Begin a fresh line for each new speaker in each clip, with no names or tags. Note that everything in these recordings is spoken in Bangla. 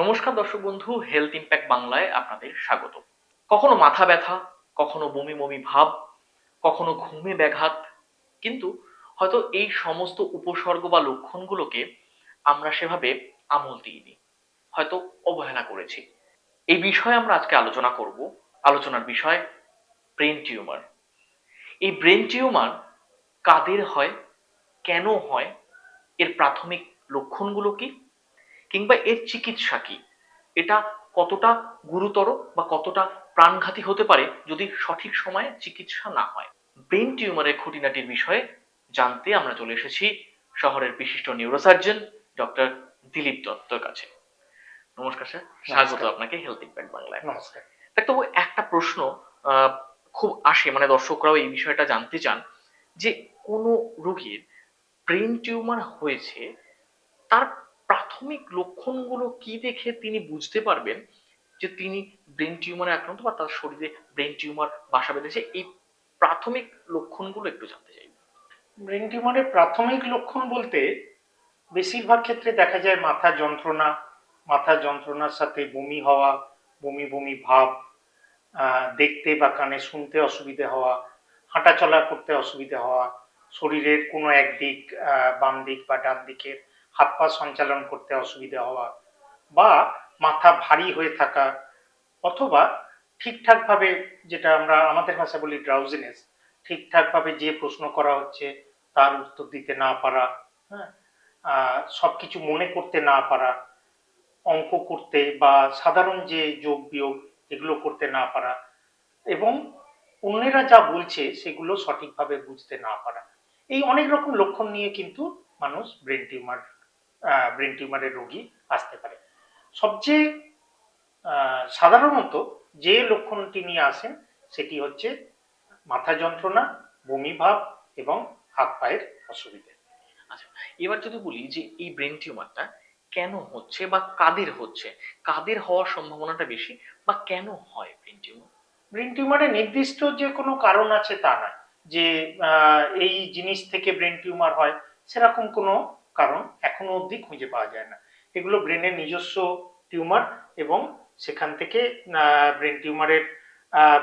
নমস্কার দর্শক বন্ধু হেলথ ইম্প্যাক্ট বাংলায় আপনাদের স্বাগত। কখনো মাথা ব্যথা, কখনো বমি বমি ভাব, কখনো ঘুমে ব্যাঘাত, কিন্তু হয়তো এই সমস্ত উপসর্গ বা লক্ষণগুলোকে আমরা সেভাবে আমল দিইনি, হয়তো অবহেলা করেছি। এই বিষয়ে আমরা আজকে আলোচনা করব, আলোচনার বিষয় ব্রেন টিউমার এই ব্রেন টিউমার কাদের হয়, কেন হয়, এর প্রাথমিক লক্ষণগুলো কি কিংবা এর চিকিৎসা কি? এটা কতটা গুরুতর বা কতটা প্রাণঘাতী হতে পারে যদি সঠিক সময়ে চিকিৎসা না হয়? ব্রেন টিউমারের খুঁটিনাটির বিষয়ে জানতে আমরা চলে এসেছি শহরের বিশিষ্ট নিউরোসার্জন ডক্টর দিলীপ দত্তর কাছে। নমস্কার স্যার স্বাগত আপনাকে হেলথ ইম্প্যাক্ট বাংলায়।
নমস্কার।
তবু একটা প্রশ্ন আহ, খুব আসে মানে দর্শকরাও এই বিষয়টা জানতে চান যে কোনো রোগীর ব্রেন টিউমার হয়েছে তার প্রাথমিক লক্ষণগুলো কি দেখে তিনি বুঝতে পারবেন যে তিনি ব্রেন টিউমারে আক্রান্ত বা তার শরীরে ব্রেন টিউমার বাসা বেঁধেছে? এই প্রাথমিক লক্ষণগুলো একটু জানতে চাই।
ব্রেন টিউমারের প্রাথমিক লক্ষণ বলতে বেশিরভাগ ক্ষেত্রে দেখা যায় মাথা যন্ত্রণা, মাথা যন্ত্রণার সাথে বমি হওয়া, বমি বমি ভাব দেখতে বা কানে শুনতে অসুবিধে হওয়া হাঁটা চলা করতে অসুবিধে হওয়া, শরীরের কোনো একদিক বাম দিক বা ডান দিকের হাত পা সঞ্চালন করতে অসুবিধে হওয়া বা মাথা ভারী হয়ে থাকা অথবা ঠিকঠাকভাবে যেটা আমরা আমাদের ভাষা বলি ড্রাউজিনেস ঠিকঠাকভাবে যে প্রশ্ন করা হচ্ছে তার উত্তর দিতে না পারা হ্যাঁ? সব কিছু মনে করতে না পারা, অঙ্ক করতে বা সাধারণ যে যোগ বিয়োগ এগুলো করতে না পারা এবং অন্যেরা যা বলছে সেগুলো সঠিকভাবে বুঝতে না পারা। এই অনেক রকম লক্ষণ নিয়ে কিন্তু মানুষ ব্রেন টিউমার ব্রেন টিউমারের রোগী আসতে পারে। সবচেয়ে সাধারণত যে লক্ষণটি নিয়ে আসেন সেটি হচ্ছে মাথা যন্ত্রণা বমি ভাব এবং হাত পায়ের অসুবিধে।
আচ্ছা এবার যদি বলি যে এই ব্রেন টিউমারটা কেন হচ্ছে বা কাদের হচ্ছে? কাদের হওয়ার সম্ভাবনাটা বেশি বা কেন হয় ব্রেন টিউমার
ব্রেন টিউমারের নির্দিষ্ট যে কোনো কারণ আছে তা নয়। যে আহ, এই জিনিস থেকে ব্রেন টিউমার হয় সেরকম কোনো কারণ এখনও অবধি খুঁজে পাওয়া যায় না। এগুলো ব্রেনের নিজস্ব টিউমার এবং সেখান থেকে ব্রেন টিউমারের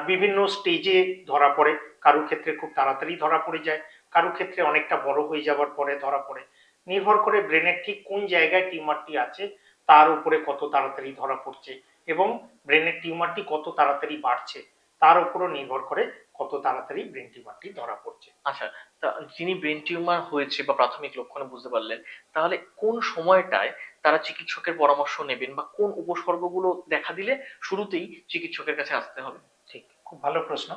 বিভিন্ন স্টেজে ধরা পড়ে। কারও ক্ষেত্রে খুব তাড়াতাড়ি ধরা পড়ে যায়, কারও ক্ষেত্রে অনেকটা বড় হয়ে যাওয়ার পরে ধরা পড়ে। নির্ভর করে ব্রেনের ঠিক কোন জায়গায় টিউমারটি আছে, তার উপরে কত তাড়াতাড়ি ধরা পড়ছে এবং ব্রেনের টিউমারটি কত তাড়াতাড়ি বাড়ছে। তার উপরও নির্ভর করে কত তাড়াতাড়ি ব্রেন টিউমারটি ধরা পড়ছে।
আচ্ছা তা যিনি ব্রেন টিউমার হয়েছে বা প্রাথমিক লক্ষণে বুঝতে পারলেন তাহলে কোন সময়টায় তারা চিকিৎসকের পরামর্শ নেবেন বা কোন উপসর্গগুলো দেখা দিলে শুরুতেই চিকিৎসকের কাছে আসতে হবে?
ঠিক খুব ভালো প্রশ্ন।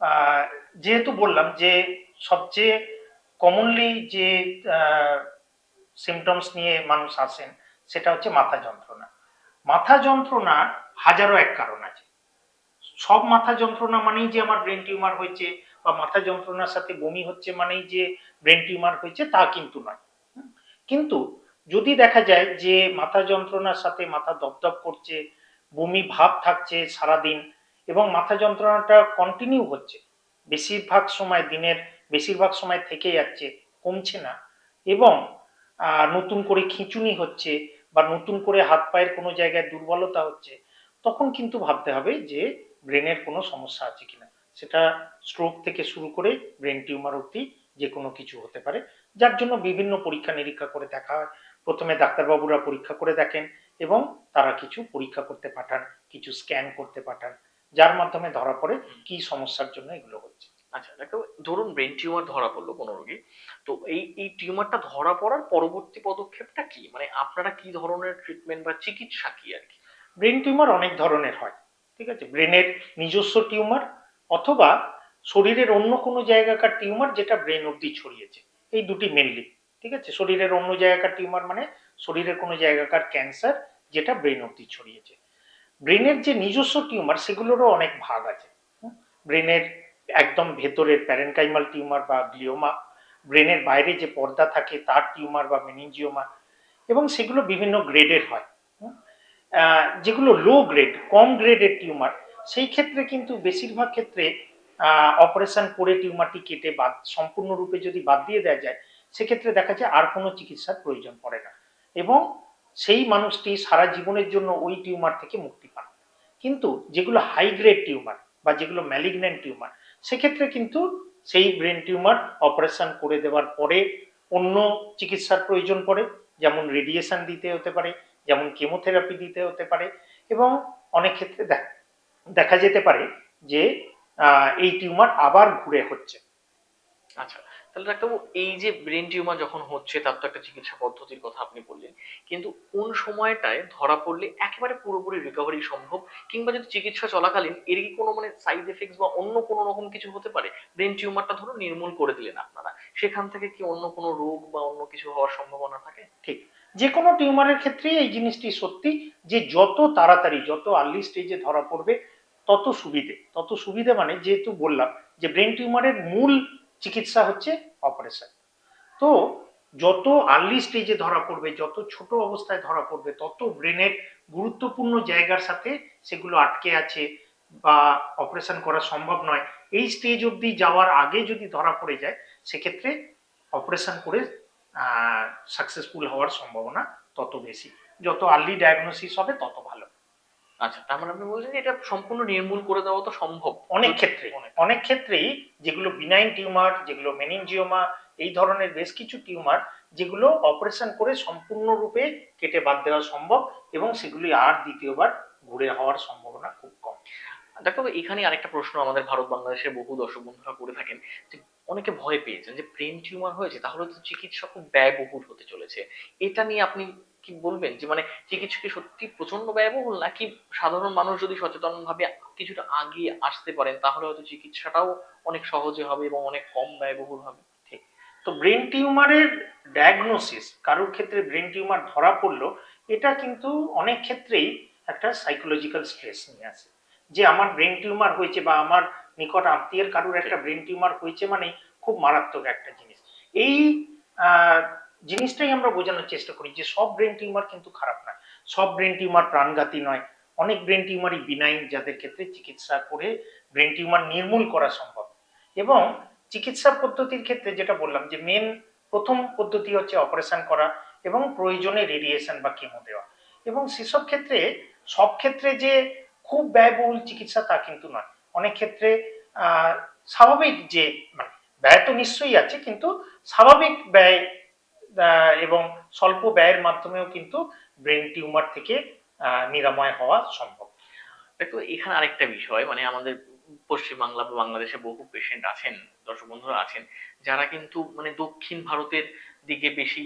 আহ, যেহেতু বললাম যে সবচেয়ে কমনলি যে সিমটমস নিয়ে মানুষ আসেন সেটা হচ্ছে মাথা যন্ত্রণা। মাথা যন্ত্রণা হাজারো এক কারণ আছে। সব মাথা যন্ত্রণা মানেই যে আমার ব্রেন টিউমার হয়েছে বা মাথা যন্ত্রণার সাথে বমি হচ্ছে মানেই যে ব্রেন টিউমার হয়েছে তা কিন্তু নয়। কিন্তু যদি দেখা যায় যে মাথা যন্ত্রণার সাথে মাথা দপদপ করছে, বমি ভাব থাকছে সারাদিন এবং মাথা যন্ত্রণাটা কন্টিনিউ হচ্ছে, বেশিরভাগ সময় দিনের বেশিরভাগ সময় থেকে যাচ্ছে, কমছে না এবং নতুন করে খিঁচুনি হচ্ছে বা নতুন করে হাত পায়ের কোনো জায়গায় দুর্বলতা হচ্ছে, তখন কিন্তু ভাবতে হবে যে ব্রেনের কোনো সমস্যা আছে কিনা। সেটা স্ট্রোক থেকে শুরু করে ব্রেন টিউমার অবধি যে কোনো কিছু হতে পারে। যার জন্য বিভিন্ন পরীক্ষা নিরীক্ষা করে দেখা হয়। প্রথমে ডাক্তারবাবুরা পরীক্ষা করে দেখেন এবং তারা কিছু পরীক্ষা করতে পাঠান কিছু স্ক্যান করতে পাঠান যার মাধ্যমে ধরা পড়ে কি সমস্যার জন্য এগুলো হচ্ছে।
আচ্ছা একটা ধরুন ব্রেন টিউমার ধরা পড়ল কোনো রোগী। তো এই এই টিউমারটা ধরা পড়ার পরবর্তী পদক্ষেপটা কি? মানে আপনারা কি ধরনের ট্রিটমেন্ট বা চিকিৎসা কি আর কি?
ব্রেন টিউমার অনেক ধরনের হয়। ঠিক আছে? ব্রেনের নিজস্ব টিউমার অথবা শরীরের অন্য কোনো জায়গাকার টিউমার যেটা ব্রেন অবধি ছড়িয়েছে। এই দুটি মেনলি ঠিক আছে? শরীরের অন্য জায়গাকার টিউমার মানে শরীরের কোনো জায়গাকার ক্যান্সার যেটা ব্রেন অবধি ছড়িয়েছে। ব্রেনের যে নিজস্ব টিউমার, সেগুলোরও অনেক ভাগ আছে? ব্রেনের একদম ভেতরের প্যারেনকাইমাল টিউমার বা গ্লিওমা, ব্রেনের বাইরে যে পর্দা থাকে তার টিউমার বা মেনিনজিওমা এবং সেগুলো বিভিন্ন গ্রেডের হয়। যেগুলো লো গ্রেড কম গ্রেডের টিউমার সেই ক্ষেত্রে কিন্তু বেশিরভাগ ক্ষেত্রে অপারেশন করে টিউমারটি কেটে বাদ, সম্পূর্ণরূপে যদি বাদ দিয়ে দেওয়া যায়, সেক্ষেত্রে দেখা যায় আর কোনো চিকিৎসার প্রয়োজন পড়ে না। এবং সেই মানুষটি সারা জীবনের জন্য ওই টিউমার থেকে মুক্তি পান। কিন্তু যেগুলো হাই গ্রেড টিউমার বা যেগুলো ম্যালিগন্যান্ট টিউমার সেক্ষেত্রে কিন্তু সেই ব্রেন টিউমার অপারেশন করে দেওয়ার পরে অন্য চিকিৎসার প্রয়োজন পড়ে, যেমন রেডিয়েশন দিতে হতে পারে যেমন কেমোথেরাপি দিতে হতে পারে এবং অনেক ক্ষেত্রে দেখা যেতে পারে যে এই টিউমার আবার ঘুরে হচ্ছে।
আচ্ছা তাহলে ডাক্তারবাবু এই যে ব্রেন টিউমার যখন হচ্ছে তার তো একটা চিকিৎসা পদ্ধতির কথা আপনি বললেন কিন্তু কোন সময়টায় ধরা পড়লে একেবারে পুরোপুরি রিকভারি সম্ভব? কিংবা যদি চিকিৎসা চলাকালীন এর কি কোনো মানে সাইড এফেক্টস বা অন্য কোনো রকম কিছু হতে পারে? ব্রেন টিউমারটা ধরুন নির্মূল করে দিলেন আপনারা সেখান থেকে কি অন্য কোনো রোগ বা অন্য কিছু হওয়ার সম্ভাবনা থাকে?
ঠিক। যে কোনো টিউমারের ক্ষেত্রে এই জিনিসটি সত্যি যে যত তাড়াতাড়ি, যত আর্লি স্টেজে ধরা পড়বে, তত সুবিধে। তত সুবিধে মানে যেহেতু বললাম যে ব্রেন টিউমারের মূল চিকিৎসা হচ্ছে অপারেশন তো যত আর্লি স্টেজে ধরা পড়বে, যত ছোট অবস্থায় ধরা পড়বে, তত ব্রেনের গুরুত্বপূর্ণ জায়গার সাথে সেগুলো আটকে আছে বা অপারেশন করা সম্ভব নয়। এই স্টেজ অবধি যাওয়ার আগে যদি ধরা পড়ে যায়, সেক্ষেত্রে অপারেশন করে সাকসেসফুল হওয়ার সম্ভাবনা তত বেশি। যত আর্লি ডায়াগনোসিস হবে তত ভালো।
আচ্ছা তার মানে আপনি বলছেন এটা সম্পূর্ণ নির্মূল করে দেওয়া তো সম্ভব।
অনেক ক্ষেত্রে
অনেক।
ক্ষেত্রেই যেগুলো বিনাইন টিউমার যেগুলো মেনিনজিওমা এই ধরনের বেশ কিছু টিউমার যেগুলো অপারেশন করে সম্পূর্ণরূপে কেটে বাদ দেওয়া সম্ভব এবং সেগুলি আর দ্বিতীয়বার ঘুরে হওয়ার সম্ভাবনা খুব কম।
ডাক্তারবাবু এখানে আরেকটা প্রশ্ন আমাদের ভারত বাংলাদেশের বহু দর্শক বন্ধুরা করে থাকেন যে অনেকে ভয় পেয়েছেন যে ব্রেন টিউমার হয়েছে, তাহলে তো চিকিৎসা খুব ব্যয়বহুল হতে চলেছে। এটা নিয়ে আপনি কি বলবেন? যে মানে চিকিৎসা কি সত্যি প্রচণ্ড ব্যয়বহুল, নাকি সাধারণ মানুষ যদি সচেতন ভাবে কিছুটা আগে আসতে পারেন, তাহলে হয়তো চিকিৎসাটাও অনেক সহজে হবে এবং অনেক কম ব্যয়বহুল হবে? ঠিক।
তো ব্রেন টিউমারের ডায়াগনোসিস কারোর ক্ষেত্রে ব্রেন টিউমার ধরা পড়ল, এটা কিন্তু অনেক ক্ষেত্রেই একটা সাইকোলজিক্যাল স্ট্রেস নিয়ে আসে যে আমার ব্রেন টিউমার হয়েছে বা আমার নিকট আত্মীয়ের কারুর একটা ব্রেন টিউমার হয়েছে মানে খুব মারাত্মক একটা জিনিস। এই জিনিসটাই আমরা বোঝানোর চেষ্টা করি যে সব ব্রেন টিউমার কিন্তু খারাপ নয় সব ব্রেন টিউমার প্রাণঘাতী নয়। অনেক ব্রেন টিউমারই বিনাইন যাদের ক্ষেত্রে চিকিৎসা করে ব্রেন টিউমার নির্মূল করা সম্ভব। এবং চিকিৎসা পদ্ধতির ক্ষেত্রে যেটা বললাম যে মেন প্রথম পদ্ধতি হচ্ছে অপারেশন করা এবং প্রয়োজনে রেডিয়েশন বা কেমো দেওয়া। এবং সেসব ক্ষেত্রে সব ক্ষেত্রে যে খুব ব্যয়বহুল চিকিৎসা তা কিন্তু নয়। অনেক ক্ষেত্রে স্বাভাবিক যে মানে ব্যয় তো নিশ্চয়ই আছে, কিন্তু স্বাভাবিক ব্যয় এবং স্বল্প ব্যয়ের মাধ্যমেও কিন্তু ব্রেন টিউমার থেকে নিরাময় হওয়া সম্ভব।
দেখো, এখানে আরেকটা বিষয় মানে আমাদের পশ্চিম বাংলা বা বাংলাদেশে বহু পেশেন্ট আছেন, দর্শক বন্ধুরা আছেন, যারা কিন্তু মানে দক্ষিণ ভারতের দিকে বেশি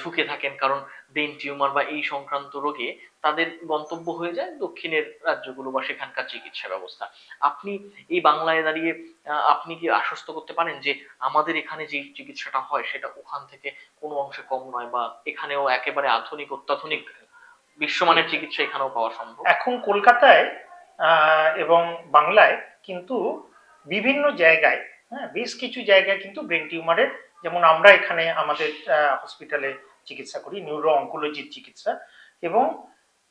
ঝুঁকে থাকেন। কারণ ব্রেন টিউমার বা এই সংক্রান্ত রোগে তাদের গন্তব্য হয়ে যায় দক্ষিণের রাজ্যগুলো বা সেখানকার চিকিৎসা ব্যবস্থা। আপনি এই বাংলায় দাঁড়িয়ে আপনি কি আশ্বস্ত করতে পারেন যে আমাদের এখানে যে চিকিৎসাটা হয় সেটা ওখান থেকে কোনো অংশে কম নয় বা এখানেও একেবারে আধুনিক, অত্যাধুনিক বিশ্বমানের চিকিৎসা এখানেও পাওয়া সম্ভব?
এখন কলকাতায় এবং বাংলায় কিন্তু বিভিন্ন জায়গায় হ্যাঁ বেশ কিছু জায়গায় কিন্তু ব্রেন টিউমারের যেমন আমরা এখানে আমাদের হসপিটালে চিকিৎসা করি নিউরো অঙ্কোলজির চিকিৎসা এবং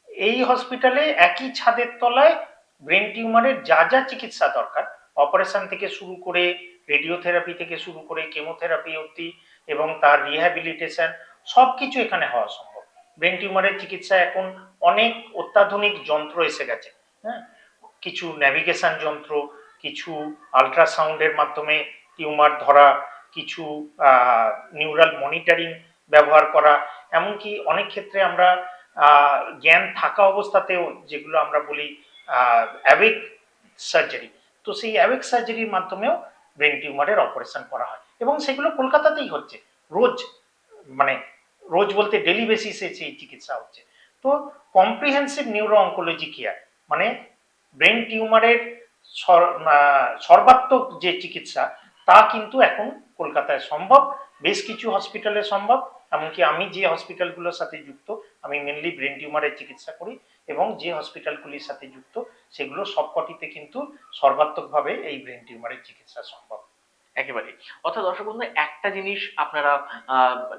এই হসপিটালে একই ছাদের তলায় ব্রেন টিউমারের যা যা চিকিৎসা দরকার অপারেশন থেকে শুরু করে রেডিওথেরাপি থেকে শুরু করে কেমোথেরাপি অবধি এবং তার রিহ্যাবিলিটেশন সব কিছু এখানে হওয়া সম্ভব। ব্রেন টিউমারের চিকিৎসা এখন অনেক অত্যাধুনিক যন্ত্র এসে গেছে হ্যাঁ? কিছু ন্যাভিগেশন যন্ত্র, কিছু আলট্রাসাউন্ডের মাধ্যমে টিউমার ধরা কিছু নিউরাল মনিটরিং ব্যবহার করা, এমনকি অনেক ক্ষেত্রে আমরা জ্ঞান থাকা অবস্থাতেও যেগুলো আমরা বলি অ্যাবেক সার্জারি তো সেই অ্যাবেক সার্জারির মাধ্যমেও ব্রেন টিউমারের অপারেশন করা হয়। এবং সেগুলো কলকাতাতেই হচ্ছে, রোজ মানে রোজ বলতে ডেলি বেসিসে সেই চিকিৎসা হচ্ছে। তো কম্প্রিহেন্সিভ নিউরো অঙ্কোলজি কেয়ার মানে ব্রেন টিউমারের সর্বাত্মক যে চিকিৎসা তা কিন্তু এখন কলকাতায় সম্ভব, বেশ কিছু হসপিটালে সম্ভব, এমনকি আমি যে হসপিটালগুলোর সাথে যুক্ত, আমি মেনলি ব্রেন টিউমারের চিকিৎসা করি এবং যে হসপিটালগুলির সাথে যুক্ত, সেগুলো সবকটিতে কিন্তু সর্বাত্মকভাবে এই ব্রেন টিউমারের চিকিৎসা সম্ভব।
একেবারে অর্থাৎ দর্শক বন্ধু, একটা জিনিস আপনারা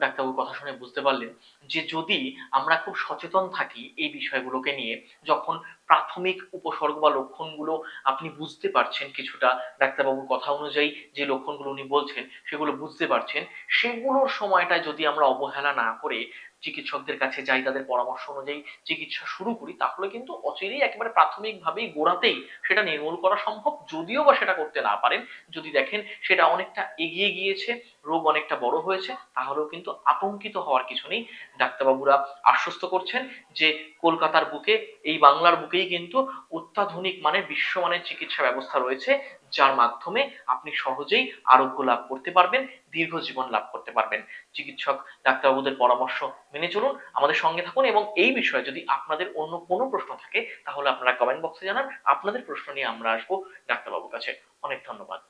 ডাক্তারবাবুর কথা শুনে বুঝতে পারলেন যে যদি আমরা খুব সচেতন থাকি এই বিষয়গুলোকে নিয়ে, যখন প্রাথমিক উপসর্গ বা লক্ষণগুলো আপনি বুঝতে পারছেন কিছুটা ডাক্তারবাবুর কথা অনুযায়ী যে লক্ষণগুলো উনি বলছেন সেগুলো বুঝতে পারছেন। সেগুলোর সময়টা যদি আমরা অবহেলা না করে চিকিৎসকদের কাছে যাই, তাদের পরামর্শ অনুযায়ী চিকিৎসা শুরু করি, তাহলে কিন্তু অচিরেই একেবারে প্রাথমিকভাবেই গোড়াতেই সেটা নির্মূল করা সম্ভব। যদিও বা সেটা করতে না পারেন, যদি দেখেন সেটা অনেকটা এগিয়ে গিয়েছে, রোগ অনেকটা বড় হয়েছে, তাহলেও কিন্তু আতঙ্কিত হওয়ার কিছু নেই। ডাক্তারবাবুরা আশ্বস্ত করছেন যে কলকাতার বুকে, এই বাংলার বুকেই কিন্তু অত্যাধুনিক মানের বিশ্বমানের চিকিৎসা ব্যবস্থা রয়েছে, যার মাধ্যমে আপনি সহজেই আরোগ্য লাভ করতে পারবেন, দীর্ঘ জীবন লাভ করতে পারবেন। চিকিৎসক, ডাক্তারবাবুদের পরামর্শ মেনে চলুন, আমাদের সঙ্গে থাকুন এবং এই বিষয়ে যদি আপনাদের অন্য কোনো প্রশ্ন থাকে, তাহলে আপনারা কমেন্ট বক্সে জানান, আপনাদের প্রশ্ন নিয়ে আমরা আসব ডাক্তারবাবুর কাছে। অনেক ধন্যবাদ।